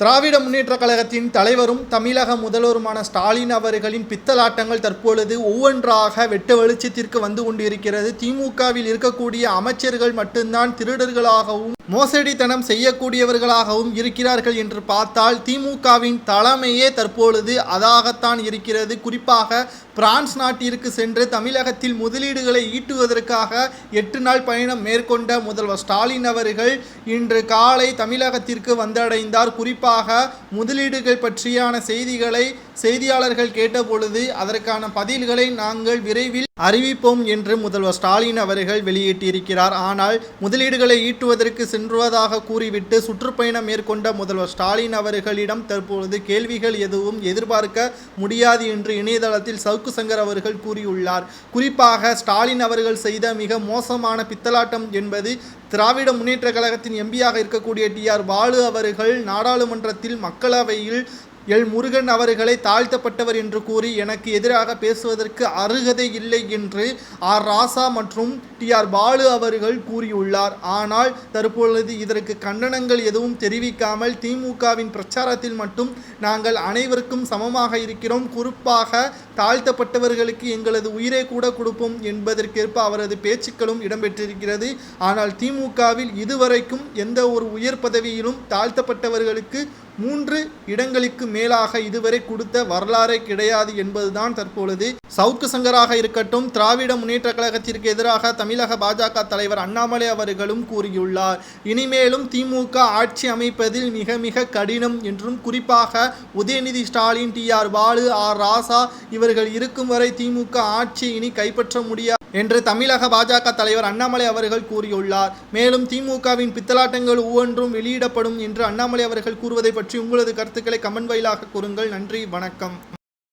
திராவிட முன்னேற்றக் கழகத்தின் தலைவரும் தமிழக முதல்வருமான ஸ்டாலின் அவர்களின் பித்தலாட்டங்கள் தற்பொழுது ஒவ்வொன்றாக வெட்ட வெளிச்சத்திற்கு வந்து கொண்டிருக்கிறது. திமுகவில் இருக்கக்கூடிய அமைச்சர்கள் மட்டும்தான் திருடர்களாகவும் மோசடித்தனம் செய்யக்கூடியவர்களாகவும் இருக்கிறார்கள் என்று பார்த்தால் திமுகவின் தலைமையே தற்பொழுது அதாகத்தான் இருக்கிறது. குறிப்பாக பிரான்ஸ் நாட்டிற்கு சென்று தமிழகத்தில் முதலீடுகளை ஈட்டுவதற்காக எட்டு நாள் பயணம் மேற்கொண்ட முதல்வர் ஸ்டாலின் அவர்கள் இன்று காலை தமிழகத்திற்கு வந்தடைந்தார். குறிப்பாக முதலீடுகள் பற்றியான செய்திகளை செய்தியாளர்கள் கேட்டபொழுது அதற்கான பதில்களை நாங்கள் விரைவில் அறிவிப்போம் என்று முதல்வர் ஸ்டாலின் அவர்கள் வெளியிட்டிருக்கிறார். ஆனால் முதலீடுகளை ஈட்டுவதற்கு சென்றுவதாக கூறிவிட்டு சுற்றுப்பயணம் மேற்கொண்ட முதல்வர் ஸ்டாலின் அவர்களிடம் தற்பொழுது கேள்விகள் எதுவும் எதிர்பார்க்க முடியாது என்று இணையதளத்தில் சவுக்கு சங்கர் அவர்கள் கூறியுள்ளார். குறிப்பாக ஸ்டாலின் அவர்கள் செய்த மிக மோசமான பித்தலாட்டம் என்பது திராவிட முன்னேற்ற கழகத்தின் எம்பியாக இருக்கக்கூடிய டி ஆர் பாலு அவர்கள் நாடாளுமன்றத்தில் மக்களவையில் எல் முருகன் அவர்களை தாழ்த்தப்பட்டவர் என்று கூறி எனக்கு எதிராக பேசுவதற்கு அருகதை இல்லை என்று ஆர் ராசா மற்றும் டி ஆர் பாலு அவர்கள் கூறியுள்ளார். ஆனால் தற்பொழுது இதற்கு கண்டனங்கள் எதுவும் தெரிவிக்காமல் திமுகவின் பிரச்சாரத்தில் மட்டும் நாங்கள் அனைவருக்கும் சமமாக இருக்கிறோம். குறிப்பாக தாழ்த்தப்பட்டவர்களுக்கு எங்களது உயிரை கூட கொடுப்போம் என்பதற்கேற்ப அவரது பேச்சுக்களும் இடம்பெற்றிருக்கிறது. ஆனால் திமுகவில் இதுவரைக்கும் எந்த ஒரு உயர் பதவியிலும் தாழ்த்தப்பட்டவர்களுக்கு மூன்று இடங்களுக்கு மேலாக இதுவரை கொடுத்த வரலாறே கிடையாது என்பதுதான் தற்பொழுது. சவுக்கு சங்கராக இருக்கட்டும் திராவிட முன்னேற்ற கழகத்திற்கு எதிராக தமிழக பாஜக தலைவர் அண்ணாமலை அவர்களும் கூறியுள்ளார். இனிமேலும் திமுக ஆட்சி அமைப்பதில் மிக மிக கடினம் என்றும் குறிப்பாக Udhayanidhi Stalin T R Baalu R Raja இவர்கள் இருக்கும் வரை திமுக ஆட்சி இனி கைப்பற்ற முடியாது என்று தமிழக பாஜக தலைவர் அண்ணாமலை அவர்கள் கூறியுள்ளார். மேலும் திமுகவின் பித்தலாட்டங்கள் ஒவ்வொன்றும் வெளியிடப்படும் என்று அண்ணாமலை அவர்கள் கூறுவதை பற்றி உங்களது கருத்துக்களை கமெண்ட் வாயிலாக கூறுங்கள். நன்றி வணக்கம்.